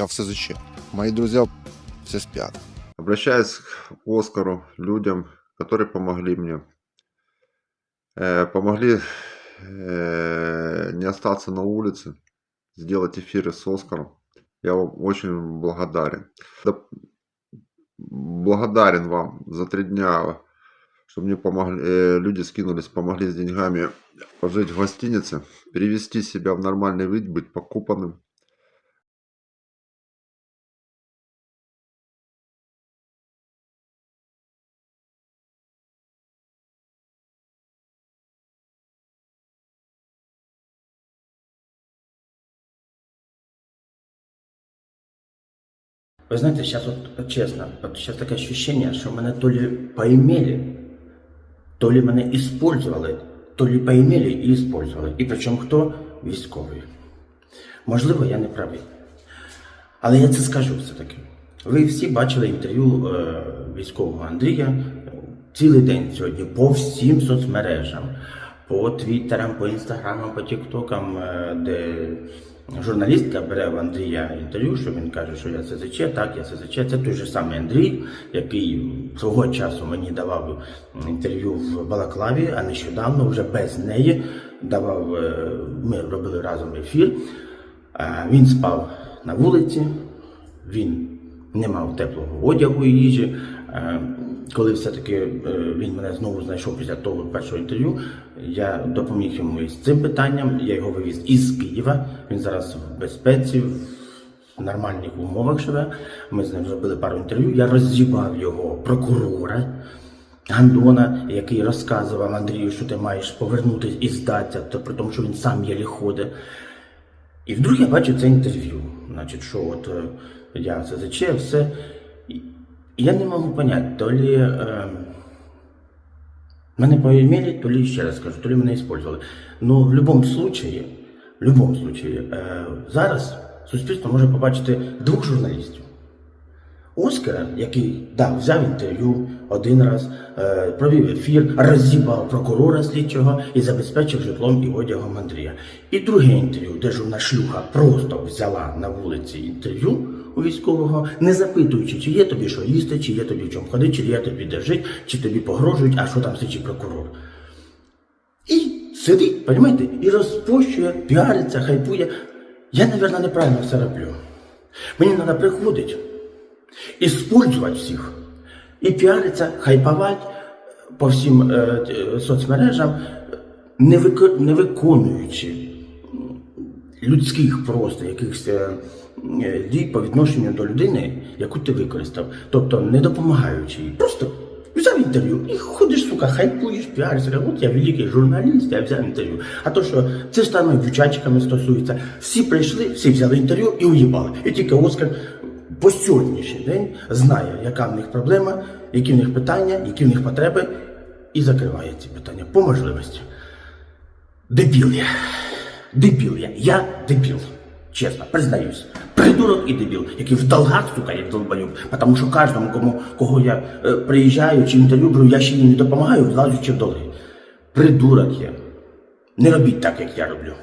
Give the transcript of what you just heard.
Я в СЗЧ. Мои друзья все спят. Обращаюсь к Оскару, людям, которые помогли мне. Э, помогли э, не остаться на улице, сделать эфиры с Оскаром. Я вам очень благодарен. Да, благодарен вам за три дня, что мне помогли, э, люди скинулись, помогли с деньгами пожить в гостинице, перевести себя в нормальный вид, быть покупанным. Вы знаете, сейчас вот, честно, вот сейчас такое ощущение, что мене то ли поимели, то ли мене использовали, то ли поимели і использовали. І причому хто? Військовий. Можливо, я не правий. Але я це скажу все-таки. Ви всі бачили інтерв'ю е, військового Андрія е, цілий день сьогодні по всім соцмережам, по твіттерам, по інстаграмам, по тіктокам, е, де журналістка бере в Андрія інтерв'ю, що він каже, що я СЗЧ, так, я СЗЧ. Це той же самий Андрій, який свого часу мені давав інтерв'ю в Балаклаві, а нещодавно вже без неї давав. е, Ми робили разом ефір. Е, Він спав на вулиці, він не мав теплого одягу і їжі. Е, Коли все-таки е, він мене знову знайшов після того першого інтерв'ю, я допоміг йому із цим питанням. Я його вивіз із Києва. Він зараз в безпеці, в нормальних умовах живе. Ми з ним зробили пару інтерв'ю. Я роззібав його прокурора. Гандона, який розказував Андрію, що ти маєш повернутися і здатися, при тому, що він сам єлі ходить. І вдруг я бачу це інтерв'ю. Значить, що от е, я СЗЧ, все. Я не можу поняти, то ли е, мене поимели, то ли, ще раз скажу, то ли мене использовали. Ну, в будь-якому случаї, в будь-якому случаї, е, зараз суспільство може побачити двох журналістів. Оскара, який да, взяв інтерв'ю один раз, е, провів ефір, роззібав прокурора слідчого і забезпечив житлом і одягом Андрія. І друге інтерв'ю, де журна шлюха просто взяла на вулиці інтерв'ю у військового, не запитуючи, чи є тобі що їсти, чи є тобі в чому ходити, чи є тобі де жити, чи тобі погрожують, а що там слідчий прокурор. І сидить, розумієте, і розпощує, піариться, хайпує. Я, мабуть, неправильно все роблю. Мені треба приходити использовать всіх. І піариться, хайпувати по всім е, соцмережам, не, вик... не виконуючи людських просто якихось е, дій по відношенню до людини, яку ти використав. Тобто не допомагаючи їй. Просто взяв інтерв'ю і ходиш, сука, хайпуєш, піаришся. От я великий журналіст, я взяв інтерв'ю. А то, що це ж саме дівчатчиками стосується. Всі прийшли, всі взяли інтерв'ю і уїбали. І тільки Оскар по сьогоднішній день знає, яка в них проблема, які в них питання, які в них потреби, і закриває ці питання по можливості. Дебіл я. Дебіл я. Я дебіл. Чесно, признаюсь. Придурок і дебіл, який в долгах, сука, як долбоюб. Тому що кожному, кому, кого я е, приїжджаю чи інтерв'ю я ще їм не допомагаю, злазючи в долги. Придурок я. Не робіть так, як я роблю.